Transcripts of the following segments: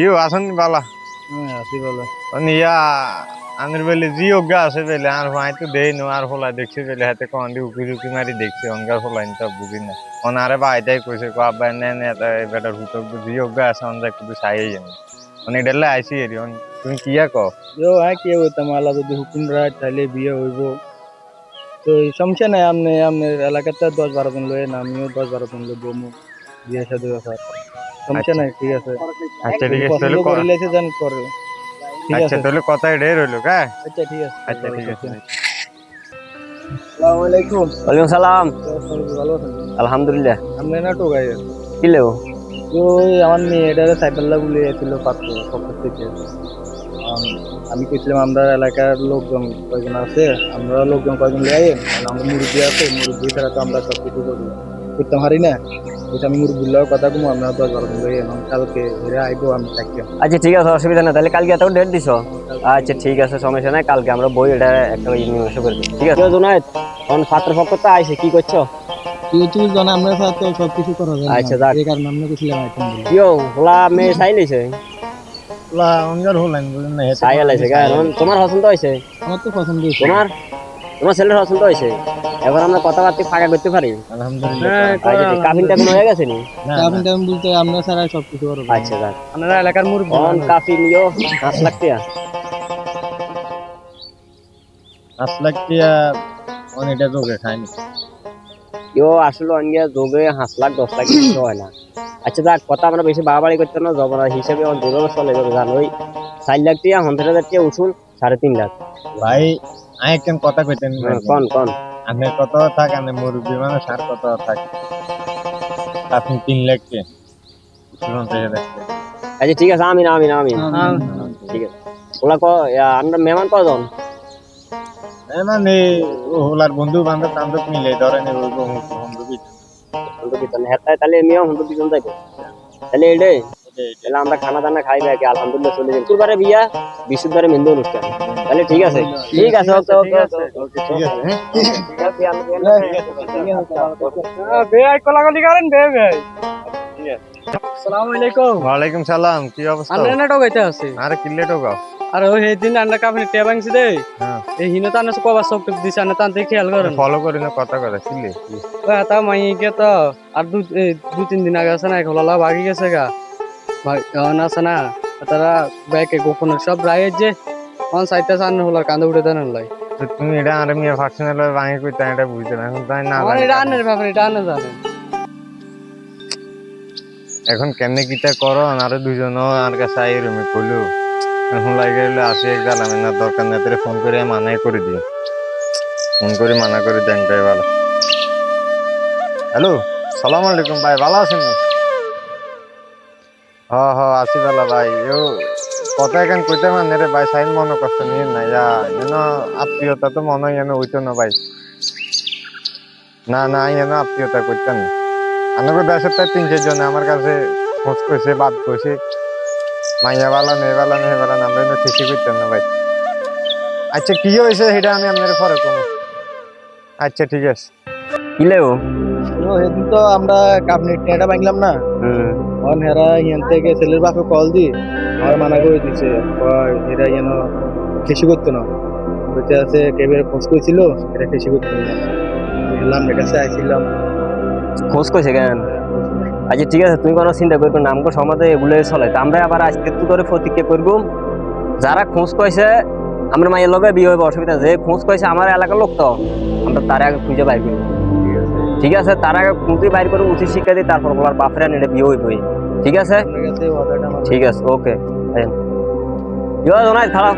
কেউ আসেন বালা আসি বলো ইয়া আনের বেলে জি অজ্ঞা আছে বেলে আর ভাই তো দেই নো আর ফলা দেখছি বেলে হাতে কন্দি উকি উকি মারি দেখছি অঙ্গার ফলাই তো বুঝি না অনারে ভাইটাই কইছে কো আব্বা নে নে বেটার হুতক জি অজ্ঞা আছে অন যাই কুদু সাই জানি মানে ডেলে আইছি এরি অন তুমি কিয়া কো? ইয়ো হ্যাঁ কে হইতাম আল্লাহ যদি হুকুম রায় তাহলে বিয়ে হইব তো সমস্যা নাই আপনি আপনার এলাকাতে দশ বারো জন লয়ে না আমিও দশ বারো জন লোক বমু বিয়ে সাথে ব্যাপার সমস্যা নাই ঠিক আছে। আচ্ছা ঠিক আছে তাহলে ক- করিলে সে জান করে। ঠিক আচ্ছা আছে। তাহলে কথাই ঢের হইল কা? আচ্ছা ঠিক আছে। আচ্ছা ঠিক আছে আসসালামু আলাইকুম। ওয়ালাইকুম সালাম। ভালো আছেন? আলহামদুলিল্লাহ। আপনি না টোকাই কি লেও? ওই আমার মেয়েটারে সাইকেলটা বলে ছিল পাত্র সকাল থেকে। আমি কইছিলাম আমরা এলাকার লোকজন কয়েকজন আছে? আমরা লোকজন কয়েকজন লিয়ে আমরা মুরব্বী আছে মুরব্বী ছাড়া তো আমরা সব কিছু করি। করতে পারি না ওইটা আমি কথা কমু আমরা দশ বারো লিয়ে আইন কালকে ঘুরে আইবো আমি থাকি আচ্ছা ঠিক আছে অসুবিধা নেই। তাহলে কালকে এত ডেট দিছো? আচ্ছা ঠিক আছে সমস্যা নাই। কালকে আমরা বই এটা একটা মীমাংসা করে দিই। ঠিক আছে? জোনায়েত এখন ছাত্র পক্ষ তো আইছে কি করছ তুই তুই জানা আমরা সাথে সব কিছু করা যায় আচ্ছা, যাক। এই কারণে আমরা কইছিলাম আইটেম বলে কিও হোলা মেয়ে চাই লাইছে অঙ্গার হলেন বলেন না চাই লাইছে কারণ তোমার পছন্দ হয়েছে আমার তো পছন্দ হয়েছে তোমার তোমার ছেলের পছন্দ হয়েছে। এবার আমরা কথাবার্তা ফাঁকা করতে পারি। আলহামদুলিল্লাহ। ঠিক কাফিন টাফিন হয়ে গেছে নি? আপনি টাইম বলতে আমরা ছাড়া সব কিছু করব। আচ্ছা যাক। আপনারা এলাকার মুরব্বী অন কাফিন ইয়ো লাখ টাকা লাখ টিয়া অনেকটা যোগে খায়নি। ইয়ো আসলে অনগিয়া যোগে লাখ দশ লাখ কিছু হয় না। আচ্ছা যাক কথা আমরা বেশি বাড়াবাড়ি করতে না জবনা হিসেবে আমার যেভাবে চলে যাবে জানো ওই চার লাখ টাকা পঞ্চাশ হাজার টাকা উঠুন সাড়ে তিন লাখ। ভাই আই কেন কথা কইতেন হ্যাঁ, কন কন? আপনি কত থাক আপনি মুরব্বী মানুষ আর কত থাক। আপনি তিন লাখ কে? শুনুন থেকে দেখতে আচ্ছা ঠিক আছে আমি না আমি না আমি ঠিক আছে। ওলা ক আমরা মেহমান কজন এই মানে হোলার বন্ধু বান্ধব বান্ধব মিলে ধরেন বন্ধু বন্ধু হুন্দু পিছন হ্যাঁ তাহলে আমিও হুন্দু পিছন যাইবো। তাহলে এটাই তাহলে আমরা খানা দানা খাই বাকি আলহামদুলিল্লাহ চলে যাই শুক্রবারে বিয়া বৃহস্পতিবারে মেহেন্দি অনুষ্ঠান। তাহলে ঠিক আছে। ঠিক আছে ওকে ওকে আছে। হ্যাঁ? বেআই কোলাগুলি করেন বে বেআই আসসালামু আলাইকুম। সালাম কি অবস্থা? আমরা না টোকাইতে আছি। আরে কিল্লে টোকাও আর ওই দিন আন্ডা কাপড় টেয়া দে। হ্যাঁ। এই হিনো তানে কবা সব টিপ দিছে আন্ডা তান খেয়াল করেন। ফলো করি না কথা কথা কিল্লে তা মাই কে তো আর দু দু তিন দিন আগে আছে না খোলা ভাগি গেছে গা। ভাই এখন আছে না তারা ব্যাকে গোপনে সব রায়ের যে অন সাইডটা সামনে হলার কান্দে উঠে দেন লাই। তো তুমি এটা আর মেয়ে ফাংশনাল ভাঙি কইতে এটা বুঝতে না এখন তাই না আমার লাগে। এটা আনের ব্যাপারে এটা আনে জানেন এখন কেমনে কিটা করো আর দুজন আর কাছে আই রুমে কইলো। এখন লাগে গেলে আসি এক না দরকার না তোরে ফোন করে মানাই করে দিও ফোন করে মানা করে দেন ভালো। হ্যালো সালাম আলাইকুম ভাই ভালো আছেন? হ হ আছি ভালো ভাই। ও কথা এখান কইতে মানে রে, ভাই সাইন মনে কষ্ট নিয়ে না ইয়া যেন আত্মীয়তা তো মনে যেন হইতো না, ভাই। না না যেন আত্মীয়তা করতেন না। আমাকে দেশের তাই তিন চারজন আমার কাছে খোঁজ কইছে, বাদ কইছে। মাইয়া বালা নেই বালা নেই বালা না আমরা ঠিকই করতেন না, ভাই। আচ্ছা কি হয়েছে সেটা আমি আপনার পরে কমো। আচ্ছা ঠিক আছে। কি সেদিন তো আমরা কাপনি টেটা ভাঙলাম না। অন হেরা ইয়ান থেকে ছেলের বাপে কল দি আমার মানা করে দিছে কয় এরা যেন কৃষি করতো না। বলতে আছে কেবের খোঁজ করেছিল এটা কৃষি করতো না। এলাম এর কাছে আইছিলাম। খোঁজ কইছে কেন? আচ্ছা ঠিক আছে তুমি কোনো চিন্তা করবে না আমাকে সমাজে এগুলো চলে। তা আমরা আবার আজকে তো করে প্রতিজ্ঞা করব। যারা খোঁজ কইছে আমরা মায়ের লগে বিয়ে হবে অসুবিধা। যে খোঁজ কইছে আমার এলাকার লোক তো আমরা তার আগে খুঁজে বাইর করব। ঠিক আছে? তার আগে খুঁজে বাইর করে উচিত শিক্ষা দিই তারপর বলার বাপরা নিলে বিয়ে হয়ে হইবই ঠিক আছে? ঠিক আছে ওকে। ইয়া জনাই খারাপ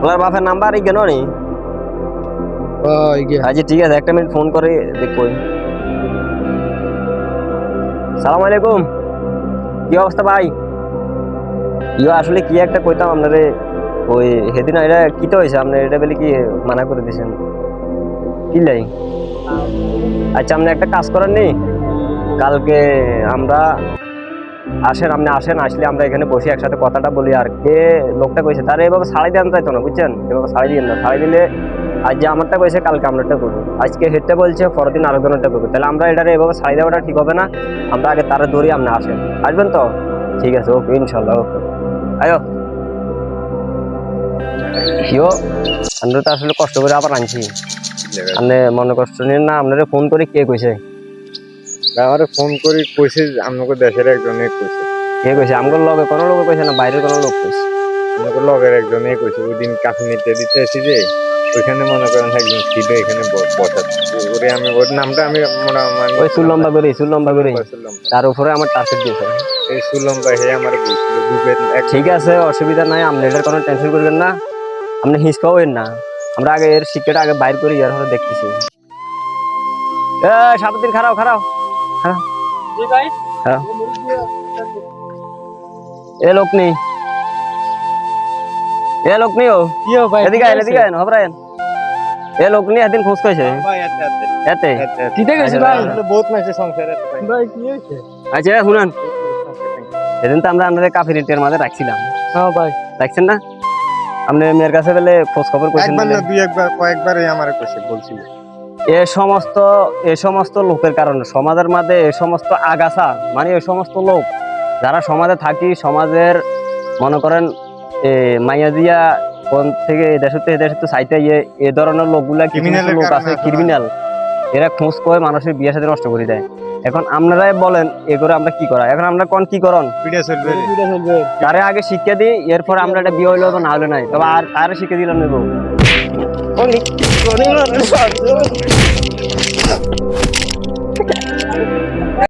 বলার বাপের নাম্বার এই কেন নি? ওই আচ্ছা ঠিক আছে একটা মিনিট ফোন করে দেখব। সালাম আলাইকুম। কি অবস্থা ভাই? ইয়ে আসলে কি একটা কইতাম আপনারে ওই সেদিন এটা কি তো হয়েছে? আপনার এটা বলে কি মানা করে দিয়েছেন? কি লাই? আচ্ছা আপনি একটা কাজ করেন নি? কালকে আমরা আসেন, আপনি আসেন, আসলে আমরা এখানে বসে একসাথে কথাটা বলি আর কে লোকটা কইছে। তার এভাবে সাড়াই দেন চাইতো না, বুঝছেন? এভাবে সাড়াই দিয়ে না। সাড়াই দিলে আজ যে আমারটা কইছে, কালকে আমারটা করব। আজকে হেডটা বলছে পরের দিন আরেকজনেরটা করব। তাহলে আমরা এটারে এভাবে সাড়াই দেওয়াটা ঠিক হবে না? আমরা আগে তারা ধরি, আপনি আসেন। আসবেন তো? ঠিক আছে, ওকে, ইনশাল্লাহ, ওকে। আয়ো। ইয়ো আমরা তো আসলে কষ্ট করে আবার আনছি মানে মনে কষ্ট নিন না আপনারা ফোন করে কে কইছে আমারে ফোন করি কইছে আমাকে দেশের একজনে কইছে কে কইছে আমগোর লগে কোনো লোক কইছে না বাইরের কোনো লোক কইছে আমাকে লগের একজনে কইছে ওই দিন নিতে দিতে এসি যে ওইখানে মনে করেন একজন ছিল এখানে ব- ওরে আমি ওর নামটা আমি মানে ওই চুল লম্বা করে চুল লম্বা করে। সুলম্বা তার উপরে আমার টার্গেট দিয়েছে। এই সুলম্বা হে আমার বলছিল ঠিক আছে অসুবিধা নাই আপনি এটার কোনো টেনশন করবেন না। আপনি হিসকাও এর না। আমরা আগে এর শিক্ষাটা আগে বাইর করি এর হলে দেখতেছি। সারাদিন খারাপ খারাপ খারাপ এ লোক নেই। এ লোক নেই ও। এদিকে এদিকে হবরায়ন এ লোক নেই একদিন খোঁজ কইছে ভাই আচ্ছা এতে। আচ্ছা গেছি আচ্ছা, ভাই। বহুত মাসে সংসারে ভাই। ভাই কি হয়েছে? শুনেন। সেদিন তো আমরা আপনাদের কাফি রেটের মাঝে রাখছিলাম। হ্যাঁ ভাই। রাখছেন না? আপনি মেয়ের কাছে বলে খোঁজ খবর করছেন একবার না দুই একবার কয়েকবারই আমার কইছে বলছিল। এ সমস্ত এ সমস্ত লোকের কারণে সমাজের মাঝে এ সমস্ত আগাছা মানে এই সমস্ত লোক যারা সমাজে থাকি সমাজের মনে করেন এ মাইয়া দিয়া কোন থেকে এদেশ হতে সাইতে ইয়ে এ ধরনের লোকগুলা কিছু কিছু লোক আছে আছে ক্রিমিনাল এরা খোঁজ করে মানুষের বিয়ে সাথে নষ্ট করে দেয়। এখন আপনারাই বলেন এ করে আমরা কি করা? এখন আমরা কোন কি করন? ভিডিও চলবে। রে। চলবে। তারে আগে শিক্ষা দিই এরপর আমরা এটা বিয়ে হইল তো না হলে নাই। তবে আর তারে শিক্ষা দিলাম নেব?